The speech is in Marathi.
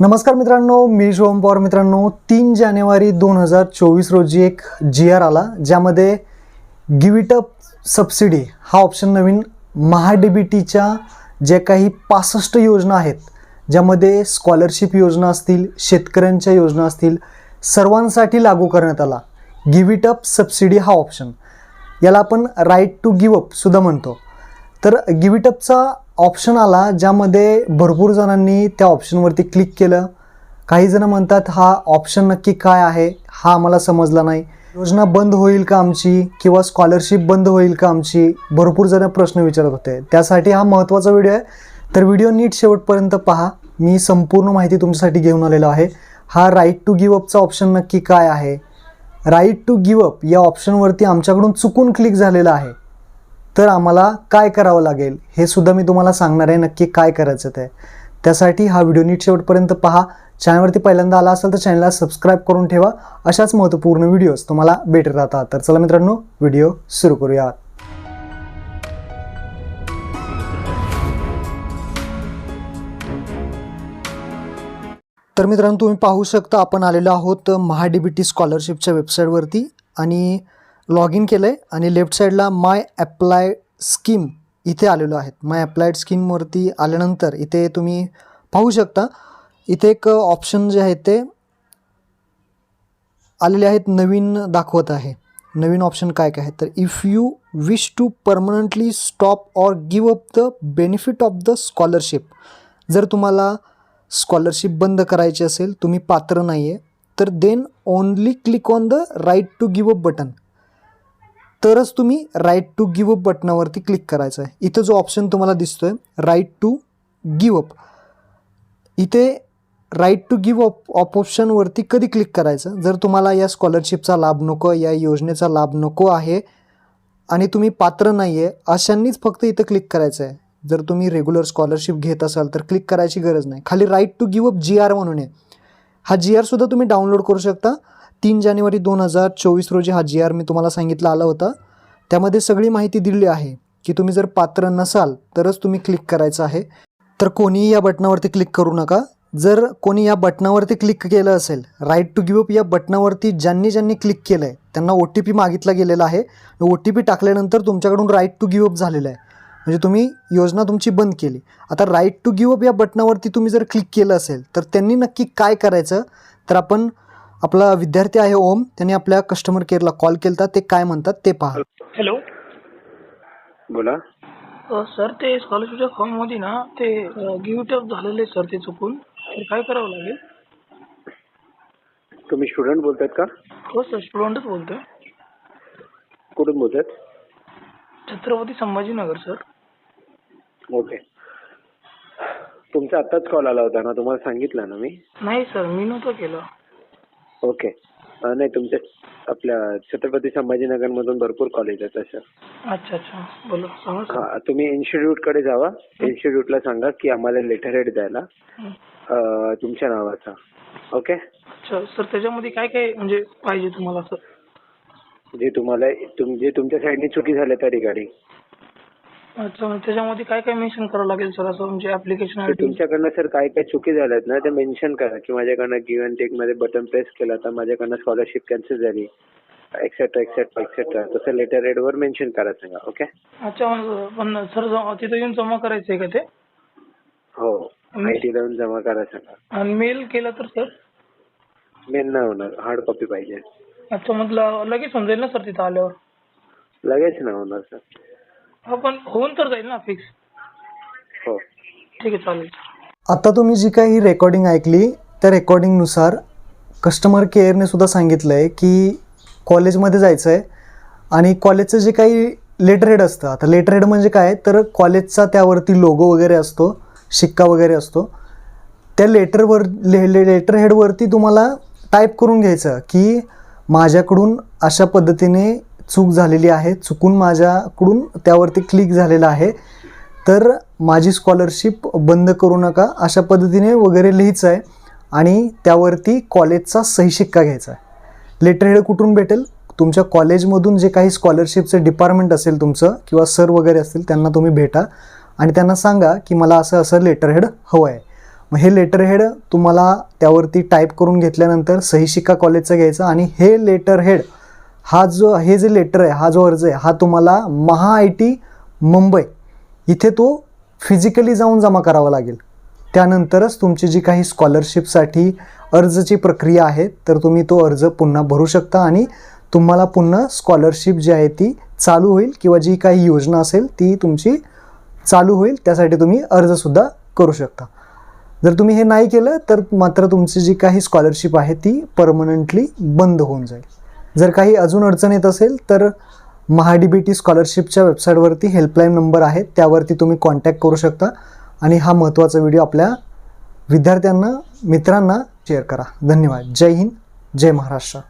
नमस्कार मित्रांनो मी शोम पवार. मित्रांनो तीन जानेवारी दोन हजार चोवीस रोजी एक जी आर आला ज्यामध्ये गिव इट अप सबसिडी हा ऑप्शन नवीन महाडीबीटीच्या टीच्या ज्या काही पासष्ट योजना आहेत ज्यामध्ये स्कॉलरशिप योजना असतील शेतकऱ्यांच्या योजना असतील सर्वांसाठी लागू करण्यात आला. गिव इट अप सबसिडी हा ऑप्शन याला आपण राईट टू गिव अप सुद्धा म्हणतो. तर गिव इट अपचा ऑप्शन आला ज्यामध्ये भरपूर जणांनी त्या ऑप्शनवरती क्लिक केलं. काही जण म्हणतात हा ऑप्शन नक्की काय आहे? हा आम्हाला समजला नाही. योजना बंद होईल का आमची? किंवा स्कॉलरशिप बंद होईल का आमची? भरपूर जण प्रश्न विचारत होते. त्यासाठी हा महत्त्वाचा व्हिडिओ आहे. तर व्हिडिओ नीट शेवटपर्यंत पहा. मी संपूर्ण माहिती तुमच्यासाठी घेऊन आलेलो आहे. हा राईट टू गिव अपचा ऑप्शन नक्की काय आहे? राईट टू गिव अप या ऑप्शनवरती आमच्याकडून चुकून क्लिक झालेलं आहे. तर आम्हाला काय करावं लागेल हे सुद्धा मी तुम्हाला सांगणार आहे नक्की काय करायचं ते. त्यासाठी हा व्हिडिओ नीट शेवटपर्यंत पहा. चॅनलवरती पहिल्यांदा आला असेल तर चॅनलला सबस्क्राईब करून ठेवा. अशाच महत्त्वपूर्ण व्हिडिओज तुम्हाला भेटत राहतात. तर चला मित्रांनो व्हिडिओ सुरू करूया. तर मित्रांनो तुम्ही पाहू शकता आपण आलेलो आहोत महा टी स्कॉलरशिपच्या वेबसाईटवरती आणि लॉग इन केलं आहे आणि लेफ्ट साईडला माय अप्लाय स्कीम इथे आलेलो आहेत. माय अप्लायड स्कीमवरती आल्यानंतर इथे तुम्ही पाहू शकता इथे एक ऑप्शन जे आहे ते आलेले आहेत नवीन दाखवत आहे. नवीन ऑप्शन काय काय आहे? तर if you wish to permanently stop or give up the benefit of the scholarship जर तुम्हाला स्कॉलरशिप बंद करायची असेल तुम्ही पात्र नाही आहे तर then only click on the right to give up button तरच तुम्ही राईट टू गिव अप बटनावरती क्लिक करायचं आहे. इथं जो ऑप्शन तुम्हाला दिसतोय राईट टू गिव अप इथे right to give up op ऑप्शनवरती कधी क्लिक करायचं? जर तुम्हाला या स्कॉलरशिपचा लाभ नको या योजनेचा लाभ नको आहे आणि तुम्ही पात्र नाही आहे अशांनीच फक्त इथं क्लिक करायचं आहे. जर तुम्ही रेग्युलर स्कॉलरशिप घेत असाल तर क्लिक करायची गरज नाही. खाली right to give up G R म्हणून आहे. हा जी आरसुद्धा तुम्ही डाउनलोड करू शकता. तीन जानेवारी दोन हजार चोवीस रोजी हा जी आर मी तुम्हाला सांगितलं आला होता. त्यामध्ये सगळी माहिती दिली आहे की तुम्ही जर पात्र नसाल तरच तुम्ही क्लिक करायचं आहे. तर कोणीही या बटनावरती क्लिक करू नका. जर कोणी या बटनावरती क्लिक केलं असेल राईट टू गिव अप या बटनावरती ज्यांनी ज्यांनी क्लिक केलं आहे त्यांना ओ टी पी मागितला गेलेला आहे. ओ टी पी टाकल्यानंतर तुमच्याकडून राईट टू गिव अप झालेलं आहे. म्हणजे तुम्ही योजना तुमची बंद केली. आता राईट टू गिव अप या बटनावरती तुम्ही जर क्लिक केलं असेल तर त्यांनी नक्की काय करायचं? तर आपण आपला विद्यार्थी आहे ओम त्यांनी आपल्या कस्टमर केअरला कॉल केला ते काय म्हणतात ते पहा. हॅलो बोला. अ, सर ते स्कॉलरशिपच्या फॉर्ममध्ये ना ते गिव्ह इट अप झालेले सर ते चुकून. तर काय करावं लागेल? तुम्ही स्टुडंट बोलतायत का? हो सर स्टुडंटच बोलतोय. कुठून बोलतायत? छत्रपती संभाजीनगर सर ओके तुमचा आत्ताच कॉल आला होता ना तुम्हाला सांगितलं ना मी? नाही सर मी नव्हतं केलं. ओके. नाही तुमच्या आपल्या छत्रपती संभाजीनगर मधून भरपूर कॉलेज आहेत तसं अच्छा अच्छा. बोला. सांगा सर हा तुम्ही इन्स्टिट्यूटकडे जावा. इन्स्टिट्यूटला सांगा की आम्हाला लेटर हेड द्यायला. तुमच्या नावाचा. ओके? अच्छा सर त्याच्यामध्ये काय काय म्हणजे पाहिजे तुम्हाला सर जे तुम्हाला तुम जे तुमच्या साईडने चुकी झाल्या त्या रिगार्डिंग अच्छा मग त्याच्यामध्ये काय काय मेन्शन करावं लागेल सर असं म्हणजे ऍप्लिकेशन तुमच्याकडनं सर काय काय चुकी झाल्यात ना ते मेन्शन करा की माझ्याकडनं गिव्ह अँड टेकमध्ये बटन प्रेस केला तर माझ्याकडनं स्कॉलरशिप कॅन्सल झाली एक्सेट्रा एक्सेट्रा एक्सेट्रा तसं लेटर हेड वर मेन्शन करा सांगा ओके अच्छा पण सर तिथं येऊन जमा करायचं आहे का ते? हो आय टी लावून जमा करा सांगा. आणि मेल केलं तर सर मेन नाही होणार हार्ड कॉपी पाहिजे. अच्छा मग ल- लगेच समजेल ना सर तिथं आल्यावर? लगेच नाही होणार सर हा पण होऊन तर जाईल ना फिक्स हो. ठीक आहे चालेल. आता तुम्ही जी काही रेकॉर्डिंग ऐकली त्या रेकॉर्डिंगनुसार कस्टमर केअरने सुद्धा सांगितलं आहे की कॉलेजमध्ये जायचं आहे आणि कॉलेजचं जे काही लेटर हेड असतं आता लेटर हेड म्हणजे काय? तर कॉलेजचा त्यावरती लोगो वगैरे असतो शिक्का वगैरे असतो. त्या लेटरवर ले ले लेटर हेडवरती तुम्हाला टाईप करून घ्यायचं की माझ्याकडून अशा पद्धतीने चूक झालेली आहे चुकून माझ्याकडून त्यावरती क्लिक झालेलं आहे. तर माझी स्कॉलरशिप बंद करू नका अशा पद्धतीने वगैरे लिहायचं आहे आणि त्यावरती कॉलेजचा सही शिक्का घ्यायचा आहे. लेटर हेड कुठून भेटेल? तुमच्या कॉलेजमधून जे काही स्कॉलरशिपचं डिपार्टमेंट असेल तुमचं किंवा सर वगैरे असतील त्यांना तुम्ही भेटा आणि त्यांना सांगा की मला असं असं लेटर हेड हवं आहे. मग हे लेटर हेड तुम्हाला त्यावरती टाईप करून घेतल्यानंतर सही शिक्का घ्यायचं आणि हे लेटर हेड हा जो हे जे लेटर आहे हा जो अर्ज आहे हा तुम्हाला महा आय टी मुंबई इथे तो फिजिकली जाऊन जमा करावा लागेल. त्यानंतरच तुमची जी काही स्कॉलरशिपसाठी अर्जची प्रक्रिया आहे तर तुम्ही तो अर्ज पुन्हा भरू शकता आणि तुम्हाला पुन्हा स्कॉलरशिप जी आहे ती चालू होईल किंवा जी काही योजना असेल ती तुमची चालू होईल त्यासाठी तुम्ही अर्जसुद्धा करू शकता. जर तुम्ही हे नाही केलं तर मात्र तुमची जी काही स्कॉलरशिप आहे ती परमनंटली बंद होऊन जाईल. जर काही अजून अडचण येत असेल तर महाडीबीटी टी स्कॉलरशिपच्या वेबसाईटवरती हेल्पलाईन नंबर आहे त्यावरती तुम्ही कॉन्टॅक्ट करू शकता आणि हा महत्त्वाचा व्हिडिओ आपल्या विद्यार्थ्यांना मित्रांना शेअर करा. धन्यवाद. जय हिंद. जय महाराष्ट्र.